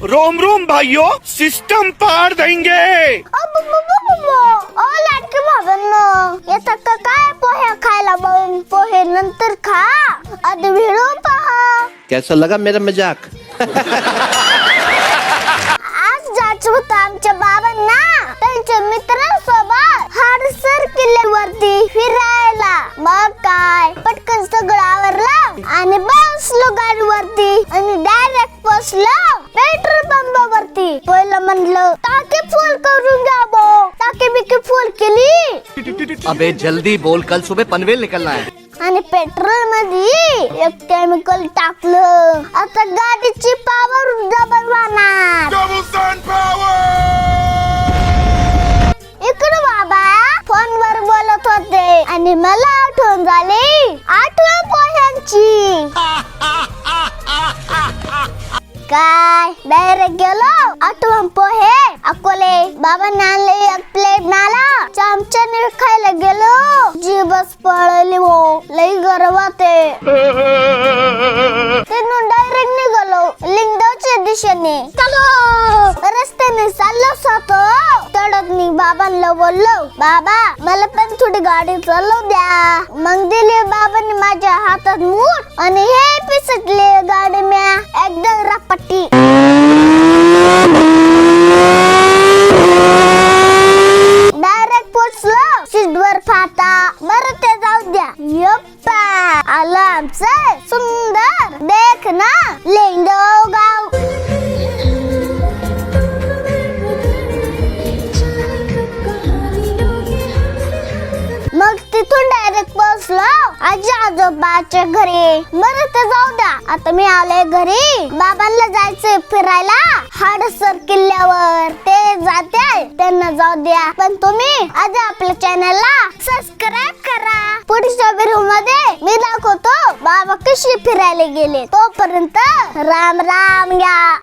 Rome Rome भाइयों system पार देंगे। येतात काय पोहे खायला पोहे नंतर खा। आधी व्हिडिओ पहा कैसा लगा मेरा मज़ाक? आज जायचं होतं आमच्या बाबांना त्यांच्या मित्रांसोबत हाडसर किल्ल्यावरती फिरायला। मग काय पटकन सगळं आवरलं आणि बसलो गाडीवरती आणि डायरेक्ट बसलो पेट्रोल पंपावरती पहिलं म्हणलं टाकी फुल करून घ्या भाऊ टाकी बिकी फुल केली. अबे जल्दी बोल कल सुबह पनवेल निकलना है। आणि पेट्रोलमध्ये एक केमिकल टाकलं. आता गाडीची पावर डबल वाहणार पावर इकडे बाबा फोनवर बोलत होते. आणि मला आठवण झाली. आठवण पोह्यांची. काय? डायरेक्ट गेलो. आठवण पोहे. अकोले बाबा नाले एक प्लेट नाला. चमच्याने खायला गेलो. जीवच पळली हो. लई गरवाते तिथून डायरेक्ट निघालो. लिंगदेवच्या दिशेने. चलो. रस्त्याने चाललो सातो. तडक मी बाबांना बोललो बाबा मला पण थोडी गाडी चालवू द्या. मग दिली बाबांनी माझ्या हातात मूठ आणि हे पिसटले गाडी म्या. एकदम डायरेक्ट पोचलो. सीटवर फाटा. बर ते जाऊ द्या. यप्पा. आलं आमचं सुंदर. देख ना. लेंगदव गाव. मग तिथून डायरेक्ट आजी आजोबाच्या घरी. बरं तर जाऊ द्या. आता मी आले घरी. बाबांना जायचंय फिरायला. हाडसर किल्ल्यावर. ते जाते त्यांना जाऊ द्या. पण तुम्ही आज आपल्या चॅनलला सबस्क्राईब करा. पुढच्या व्हिडिओमध्ये मी दाखवतो बाबा कशी फिरायला गेले. तोपर्यंत राम राम या.